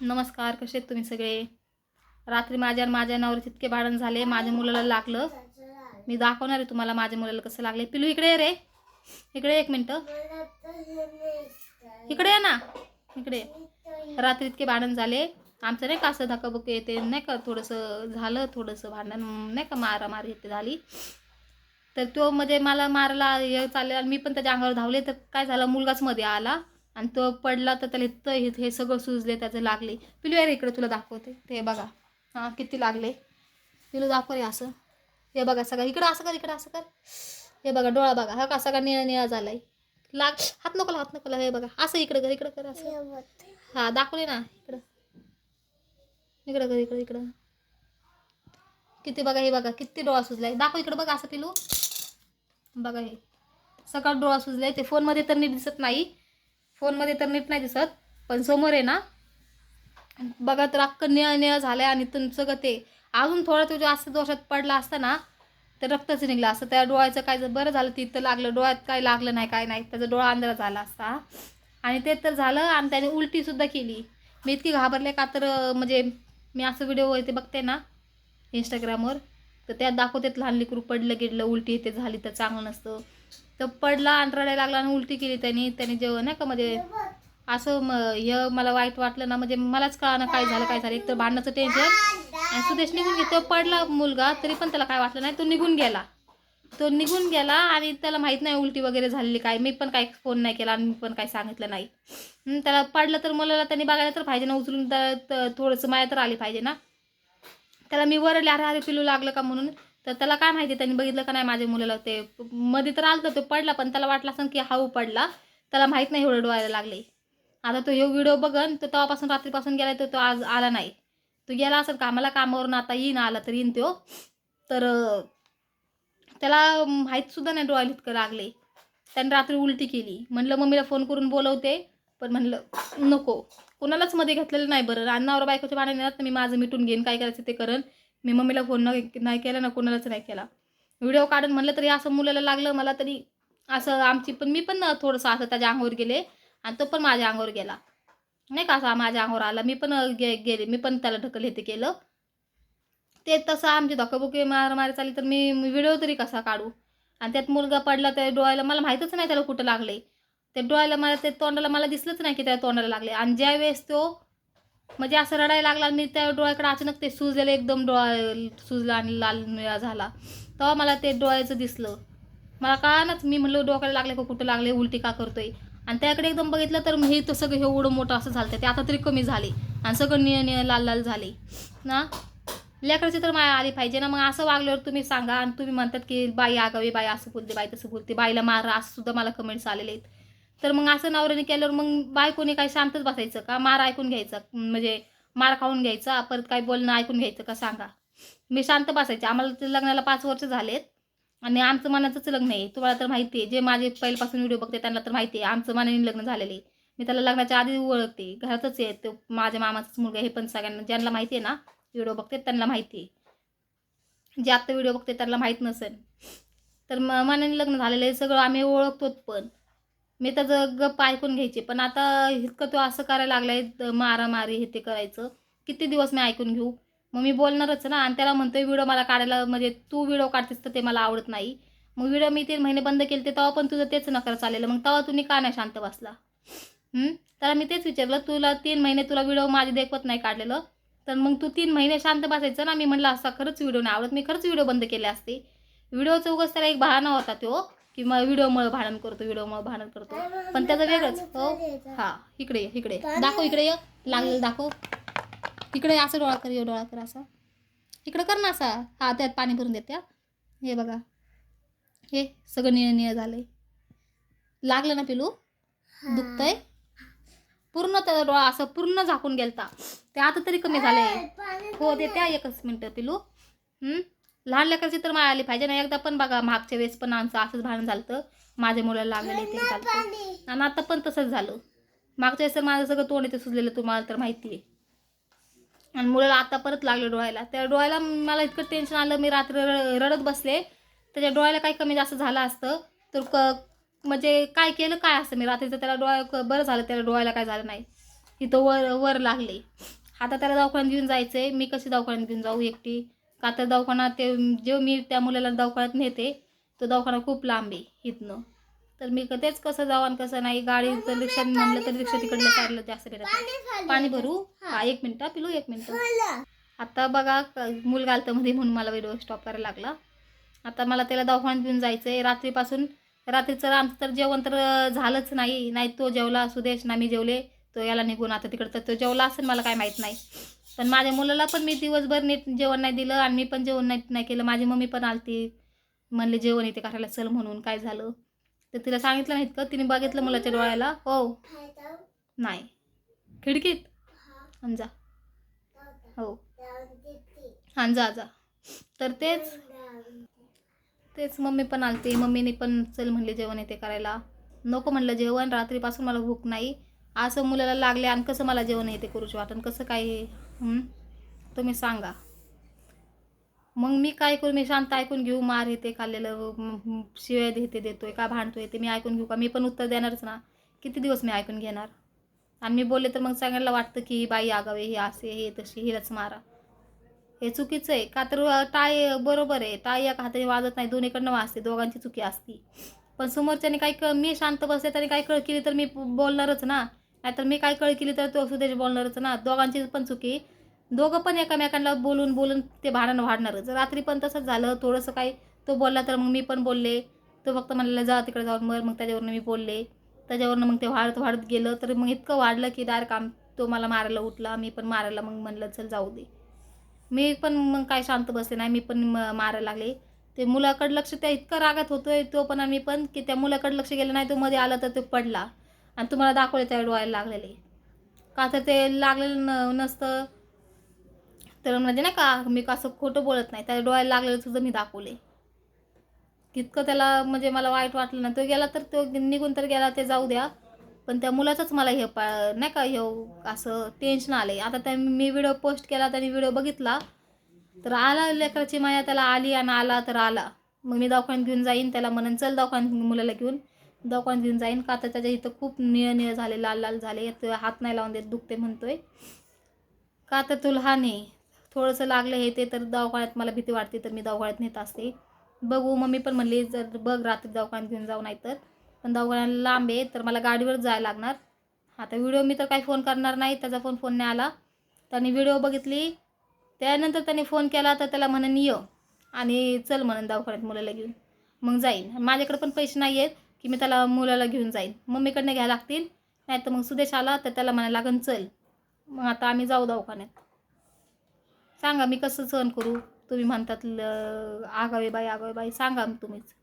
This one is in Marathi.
नमस्कार कसे आहेत तुम्ही सगळे? रात्री माझ्या आणि माझ्या नवऱ्यात इतके भांडण झाले माझ्या मुलाला लागलं. मी दाखवणार आहे तुम्हाला माझ्या मुलाला कसं लागले पिलू इकडे रे. इकडे एक मिनटं. इकडे ये ना. इकडे रात्री इतके भांडण झाले. आमचं नाही का असं धकाबुक येते नाही का? थोडंसं झालं थोडंसं भांडण नाही का? मारामारी येते झाली. तर तो म्हणजे मला मारायला हे चालले आणि मी पण त्याच्या अंगावर धावले. तर काय झालं? मुलगाच मध्ये आला. आणि तो पडला तर त्याला इथं हे हे सगळं सुजले त्याचं लागले. पिलू यार इकडे तुला दाखवते. ते बघा. हां किती लागले. पिलू दाखव रे असं. हे बघा सगळं. इकडं असं कर इकडं असं कर. हे बघा डोळा बघा. हा का सगळा निळा निळा झालाय. लाग हात नको हात नको हे बघा. असं इकडं कर इकडं कर असं. हा दाखवले ना. इकडं. इकडं कर इकडं इकडं. किती बघा हे बघा. किती डोळा सुजलाय. दाखव इकडं बघा असं पिलू. बघा हे. सकाळ डोळा सुजलाय. ते फोनमध्ये तर नीट दिसत नाही. फोनमध्ये तर नीट नाही दिसत पण समोर आहे ना बघा तर अख्खं निळ झालं आहे आणि तुमचं ग ते अजून थोडा तुझ्या असं दोषात पडला असता ना तर रक्तच निघलं असतं. त्या डोळ्याचं काय जर बरं झालं तिथं लागलं डोळ्यात काय लागलं नाही काय नाही त्याचा डोळा अंधारा झाला असता. आणि ते तर झालं आणि त्याने उलटीसुद्धा केली. मी इतकी घाबरले का तर म्हणजे मी असं व्हिडिओ इथे बघते ना इंस्टाग्रामवर तर त्यात दाखवतात लहान लेकरू पडलं गिडलं उलटी ते झाली तर चांगलं नसतं. तर पडला आणि रडायला लागला आणि उलटी केली त्यांनी. त्याने जेवण नाही का म्हणजे असं म हे मला वाईट वाटलं ना म्हणजे मलाच कळा काय झालं काय झालं. एक तर भांडणाचं टेन्शन आणि सुदेश निघून घेतो तो पडला मुलगा तरी पण त्याला काय वाटलं नाही. तो निघून गेला. तो निघून गेला आणि त्याला माहीत नाही उलटी वगैरे झालेली काय. मी पण काही फोन नाही केला आणि मी पण काही सांगितलं नाही. त्याला पडलं तर मुलाला त्यांनी बघायला तर पाहिजे ना उचलून तर थोडंसं माया तर आली पाहिजे ना. त्याला मी वरले अरे अरे पिलू लागलं का? म्हणून. तर त्याला काय माहिती त्यांनी बघितलं का नाही माझ्या मुलाला ते मध्ये तर आलं तो पडला पण त्याला वाटलं असं की हाऊ पडला त्याला माहीत नाही एवढं डोळायला लागले. आता तो हे व्हिडिओ बघन तर तेव्हापासून रात्रीपासून गेला तर तो आज आला नाही. तो गेला असेल कामाला कामावरून आता येईन आला तर येईन तो. तर त्याला माहीतसुद्धा नाही डोळ्याला इतकं लागले. त्याने रात्री उलटी केली. म्हणलं मम्मीला फोन करून बोलवते. पण म्हणलं नको. कोणालाच मध्ये घेतलेलं नाही बरं. अन्नावर नवरा बायकोच्या भांडण येणार तर मी माझं मिटून घेईन. काय करायचं ते करण. मी मम्मीला फोन नाही केला ना कोणालाच नाही केला. व्हिडिओ काढून म्हणलं तरी असं मुलाला लागलं मला तरी असं आमची पण मी पण थोडंसं असं त्याच्या अंगावर गेले आणि तो पण माझ्या अंगावर गेला. नाही का असा माझ्या अंगावर आला. मी पण गे गेले. मी पण त्याला ढकल हे ते केलं. ते तसं आमची धकाबुकी मार मारी चालली तर मी व्हिडिओ तरी कसा काढू? आणि त्यात मुलगा पडला त्या डोळ्याला मला माहीतच नाही त्याला कुठं लागले त्या डोळ्याला मला ते तोंडाला मला दिसलंच नाही की त्या तोंडाला लागले आणि ज्या वेळेस तो म्हणजे असं रडायला लागला आणि मी त्या डोळ्याकडे अचानक ते सुजलेलं एकदम डोळा सुजला आणि लाल निळा झाला. तेव्हा मला ते डोळ्याचं दिसलं. मला कळानच मी म्हणलं डोक्याला लागले का कुठं लागले उलटी का करतोय? आणि त्याकडे एकदम बघितलं तर हे तर सगळं हे एवढं मोठं असं झालं. ते आता तरी कमी झाले. आणि सगळं निळ निळ लाल लाल झाले. ना? लेकराची तर माया आली पाहिजे ना. मग असं वागल्यावर तुम्ही सांगा आणि तुम्ही म्हणतात की बाई आगावी बाई असं बोलते बाई तसं बोलते. बाईला मारा असं सुद्धा मला कमेंट्स आलेले आहेत. तर मग असं नवऱ्याने केल्यावर मग बायकोने काय शांतच बसायचं का? मार ऐकून घ्यायचा म्हणजे मार खाऊन घ्यायचा परत काय बोलणं ऐकून घ्यायचं का सांगा? मी शांत बसायचे. आम्हाला ते लग्नाला पाच वर्ष झालेत आणि आमचं मनाचंच लग्न आहे. तुम्हाला तर माहिती आहे. जे माझे पहिल्यापासून व्हिडिओ बघते त्यांना तर माहिती आहे. आमचं मनाने लग्न झालेलं आहे. मी त्याला लग्नाच्या आधी ओळखते. घरातच आहे तो. माझ्या मामाचाच मुलगा हे पण सगळ्यांना ज्यांना माहिती आहे ना व्हिडिओ बघते त्यांना माहिती आहे. जे आत्ता व्हिडिओ बघते त्यांना माहीत नसेल. तर म मनाने लग्न झालेलं आहे. सगळं आम्ही ओळखतोच पण. मी तर गप्प ऐकून घ्यायचे. पण आता इतकं तो असं करायला लागलाय मारामारी हे ते करायचं. किती दिवस मी ऐकून घेऊ? मग मी बोलणारच ना. आणि त्याला म्हणतोय व्हिडिओ मला काढायला म्हणजे तू व्हिडिओ काढतेस तर ते मला आवडत नाही. मग व्हिडिओ मी तीन महिने बंद केले ते तेव्हा पण तुझं तेच नकार चाललेलं. मग तेव्हा तुम्ही का नाही शांत बसला. तर त्याला मी तेच विचारलं तुला तीन महिने तुला व्हिडिओ माझी देखवत नाही काढलेलं? तर मग तू तीन महिने शांत बसायचं ना? मी म्हणलं असा खरंच व्हिडिओ नाही आवडत. मी खरंच व्हिडिओ बंद केले असते. व्हिडिओचं उगाच त्याला एक बहाणा होता तो. की मग व्हिडिओमुळे भांडण करतो व्हिडिओमुळे भांडण करतो. पण त्याचं वेगळंच हो? हा इकडे ये इकडे. दाखव इकडे ये. लागलेलं दाखव. इकडे असं डोळा कर ये डोळा कर असा. इकडं कर ना असा. हा त्यात पाणी भरून देत्या हे. बघा. हे सगळं निळ निळ झालंय. लागलं ना पिलू? दुखतंय? पूर्ण त्याचा डोळा असं पूर्ण झाकून गेलता. ते आता तरी कमी झालंय. हो देत्या एकच मिनटं पिलू. हं? लहान लेकराची तर माय आली पाहिजे ना. एकदा पण बघा मागच्या वेळेस पण आमचं असंच भांडण झालं माझ्या मुलाला लागलेले ते झालं आणि आता पण तसंच झालं. मागच्या वेळेस तर माझं सगळं तोंड इथे सुजलेलं तुम्हाला तर माहिती आहे आणि मुलाला आता परत लागलं डोळ्याला. त्या डोळ्याला मला इतकं टेन्शन आलं मी रात्र रडत बसले. त्याच्या डोळ्याला काही कमी जास्त झालं असतं. तर क म्हणजे काय केलं काय असतं? मी रात्रीचं त्याला डोळ्या बरं झालं त्याला डोळ्याला काय झालं नाही. इथं वर वर लागले. आता त्याला दवाखान्यात घेऊन जायचं आहे मी कशी दवाखान्यात घेऊन जाऊ एकटी? का तर दवाखाना ते जे मी त्या मुलाला दवाखान्यात नेते तो दवाखाना खूप लांब आहे इथनं. तर मी क- तेच कसं जाऊ आणि कसं नाही गाडी तर रिक्षा म्हणलं तर रिक्षा तिकडलं साईडला जास्त भेटत. पाणी भरू. हा. एक मिनटं पिलू एक मिनटं. आता बघा मुलगा आलतं मध्ये म्हणून मला व्हिडिओ स्टॉप करायला लागला. आता मला त्याला दवाखान्यात घेऊन जायचं आहे रात्रीपासून रात्रीचं आमचं तर जेवण तर झालंच नाही. नाही तो जेवला सुदेश ना मी जेवले. तो याला निघून आता तिकडं. तर तो जेवला असेल मला काय माहीत नाही. पण माझ्या मुलाला पण मी दिवसभर नीट जेवण नाही दिलं आणि मी पण जेवण नाही नाही केलं. माझी मम्मी पण आलती. म्हणले जेवण येते करायला चल म्हणून काय झालं? तर तिला सांगितलं नाहीत का तिने बघितलं मुलाच्या डोळ्याला. हो. नाही. खिडकीत? आणि जा. हो. हां जा जा. तर तेच तेच मम्मी पण आलती. मम्मीने पण चल म्हणले जेवण येते करायला. नको म्हणलं जेवण. रात्रीपासून मला भूक नाही. असं मुलाला लागले आणि कसं मला जेवण येते करूच वाटण कसं काय हे? तुम्ही सांगा. मग मी काय करू? मी शांत ऐकून घेऊ. मार येते खाल्लेलं शिवाय शिव्या देते देतोय का भांडतोय ते मी ऐकून घेऊ का? मी पण उत्तर देणारच ना. किती दिवस मी ऐकून घेणार? आणि मी बोलले तर मग सांगायला वाटतं की ही बाई आगावे हे असे हे तशी हिलाच मारा. हे चुकीचं आहे. का तर टाय बरोबर आहे. टाय एका हाताने वाजत नाही दोन्हीकडनं वाजते. दोघांची चुकी असती. पण समोरच्याने काही क मी शांत बसले त्याने काही कळ केली तर मी बोलणारच ना. नाहीतर मी काय कळ केली तर तो सुदेश बोलणारच ना. दोघांची पण चुकी. दोघं पण एकामेकांना बोलून बोलून ते भांडण वाढणारच. रात्री पण तसंच झालं. थोडंसं काही तो बोलला तर मग मी पण बोलले. तो फक्त म्हणलेला जा तिकडे जाऊन मर. मग त्याच्यावरनं मी बोलले. त्याच्यावरनं मग ते वाढत वाढत गेलं. तर मग इतकं वाढलं की दार काम तो मला मारायला उठला. मी पण मारायला मग म्हणलं चल जाऊ दे. मी पण मग काय शांत बसले नाही. मी पण म- मारायला लागले. ते मुलाकडे लक्ष त्या इतकं रागात होतोय तो पण आम्ही पण की त्या मुलाकडे लक्ष गेलं नाही. तो मध्ये आला तर तो पडला. आणि तुम्हाला दाखवले त्या डोळ्याला लागलेले. का तर ते लागलेलं न नसतं. तर म्हणजे नाही का मी कसं खोटं बोलत नाही त्या डोळ्याला लागलेलं सुद्धा मी दाखवले. तितकं त्याला म्हणजे मला वाईट वाटलं ना तो गेला तर तो निघून तर गेला ते जाऊ द्या. पण त्या मुलाचंच मला हे पा नाही का हे असं टेन्शन आलं आहे आता त्या मी व्हिडिओ पोस्ट केला त्याने व्हिडिओ बघितला. तर आला लेकराची माया त्याला आली आणि आला तर आला. मग मी दवाखान्यात घेऊन जाईन त्याला म्हणून चल दवाखान्यात मुलाला घेऊन. दवाखान्यात घेऊन जाईन का? तर त्याच्या इथं खूप निळ निळ झाले लाल लाल झाले. हात नाही लावून देत दुखते म्हणतोय. का तर तुला हा नाही? थोडंसं लागलं हे ते तर दवाखान्यात मला भीती वाटते तर मी दवाखान्यात नेत असते. बघू मम्मी पण म्हणली जर बघ रात्री दवाखान्यात घेऊन जाऊ नाही तर पण दवाखान्याला लांब आहे तर मला गाडीवर जायला लागणार. आता व्हिडिओ मी तर काही फोन करणार नाही त्याचा फोन फोन नाही आला. त्याने व्हिडिओ बघितली त्यानंतर त्याने फोन केला तर त्याला म्हणून ये आणि चल म्हणून दवाखान्यात मुलाला घेऊन. मग जाईन. माझ्याकडे पण पैसे नाही आहेत की मी त्याला मुलाला घेऊन जाईन. मम्मीकडनं घ्यायला लागतील. नाही तर मग सुदेश आला तर त्याला म्हणायला लागन चल मग आता आम्ही जाऊ दवाखान्यात. सांगा मी कसं सहन करू? तुम्ही म्हणतात ल- आगावे बाई आगावे बाई. सांगा तुम्हीच.